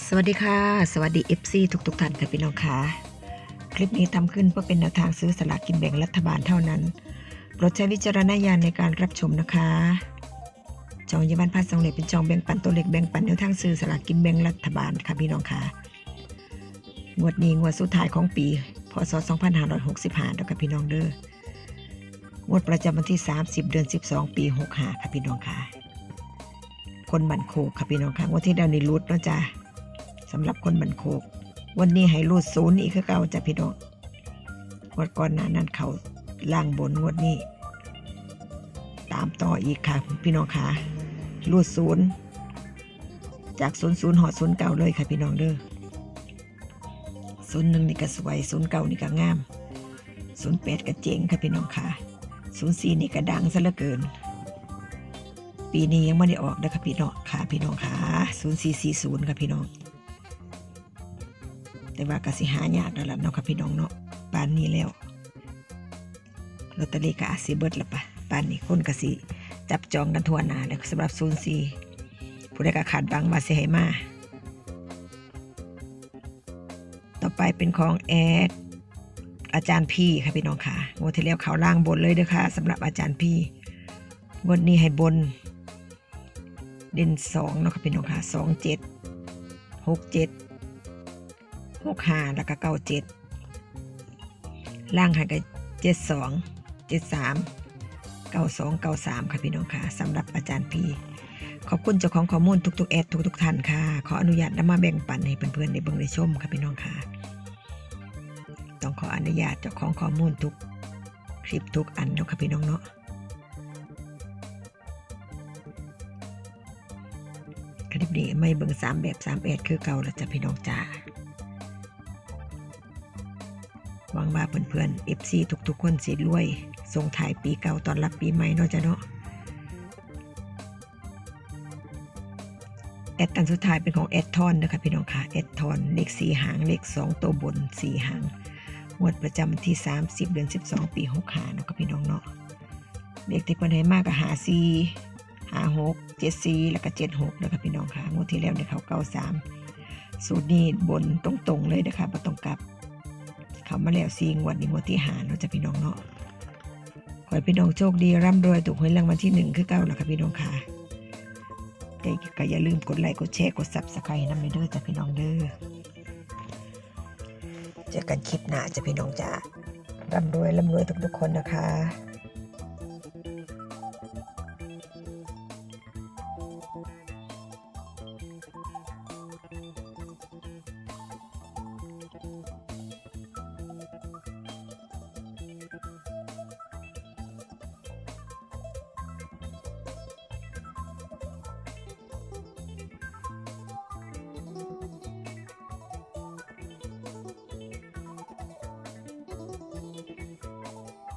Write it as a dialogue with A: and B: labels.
A: สวัสดีค่ะ สวัสดี FC ทุกทุกๆท่านค่ะพี่น้องค่ะ คลิปนี้ทำขึ้นเพื่อเป็นแนวทางซื้อสลากกินแบ่งรัฐบาลเท่านั้น โปรดใช้วิจารณญาณในการรับชมนะคะ จองยบันพัสองเหล็กเป็นจองแบ่งปันตัวเล็กแบ่งปันแนวทางซื้อสลากกินแบ่งรัฐบาลค่ะพี่น้องค่ะ งวดนี้งวดสุดท้ายของปี พศ 2565แล้วค่ะพี่น้องเด้องวดประจำวันที่ 30 เดือน 12 ปี 65 ค่ะพี่น้องค่ะ คนบันโคค่ะพี่น้องค่ะงวดที่ดาวนี่รุดเนาะจ้ะ สำหรับคนบันโคก วันนี้ให้รูดศูนย์อีกคือเก่าจะพี่น้องงวดก่อนหน้านั้นเขาล่างบนงวดนี้ ตามต่ออีกค่ะ พี่น้องค่ะรูดศูนย์จากศูนย์ศูนย์หอดศูนย์เก่าเลยค่ะพี่น้องเด้อศูนย์หนึ่งนี่ก็สวยศูนย์เก่านี่ก็งามศูนย์แปดก็เจ๋งค่ะพี่น้องค่ะศูนย์สี่นี่ก็ดังซะเหลือเกิน ปีนี้ยังไม่ได้ออกนะคะพี่น้องค่ะพี่น้องค่ะศูนย์สี่สี่ศูนย์ค่ะพี่น้อง แต่ว่ากสิหายากแล้วล่ะเนาะค่ะพี่น้องเนาะปานนี้แล้วลอตเตอรี่ก็อาสิเบิดละปะปานนี้คนกสิจับจองกันทั่วหน้าแล้วสำหรับศูนย์สี่ผู้ใดก็ขาดบังมาเสียมาต่อไปเป็นของแอดอาจารย์พี่ค่ะพี่น้องค่ะงวดที่แล้วเขาล่างบนเลยเด้อค่ะสำหรับอาจารย์พี่งวดนี้ให้บน เด่นสองเนาะค่ะพี่น้องค่ะสองเจ็ดหกเจ็ด หกห้าแล้วก็เก้าเจ็ดล่างให้กับเจ็ดสองเจ็ดสามเก้าสองเก้าสามค่ะพี่น้องค่ะสำหรับอาจารย์พีขอบคุณเจ้าของข้อมูลทุกๆแอดทุกๆท่านค่ะ ขออนุญาตนำมาแบ่งปันให้เพื่อนๆได้เบิ่งได้ชมค่ะพี่น้องค่ะ ต้องขออนุญาตเจ้าของข้อมูลทุกคลิปทุกอันเนาะค่ะพี่น้องเนาะคลิปนี้ไม่เบิ่งสามแบบสามแอดคือเก่าแล้วจ้ะพี่น้องจ้า หวังว่าเพื่อนๆ FC ทุกๆ คนสิรวยส่งถ่ายปีเก่าตอนรับปีใหม่เนาะจ้ะเนาะแอดอันสุดท้ายเป็นของแอดทอนนะคะพี่น้องค่ะแอดทอนเลขสี่หางเลขสองตัวบนสี่หางงวดประจำที่ 30 เดือน 12 ปี6หานะคะพี่น้องเนาะเลขที่เพิ่นให้มากก็หาสี่หาหกเจ็ดสี่แล้วก็เจ็ดหกนะคะพี่น้องค่ะงวดที่แล้วเนี่ยเขาเก้าสามสูตรนี้บนตรงๆเลยนะคะไม่ต้องกลับ เขามาแล้วซีงวดนี้งวดที่หาเนาะจะพี่น้องเนาะขอให้พี่น้องโชคดีร่ำรวยถูกหวยรางวัลที่หนึ่งคือเก้าแล้วค่ะพี่น้องค่ะแต่ก็อย่าลืมกดไลค์กดแชร์กดซับสไครต์น้ำเด้อจ้ะพี่น้องเด้อเจอกันคลิปหน้าจ้ะพี่น้องจ้าร่ำรวยร่ำรวยทุกๆคนนะคะ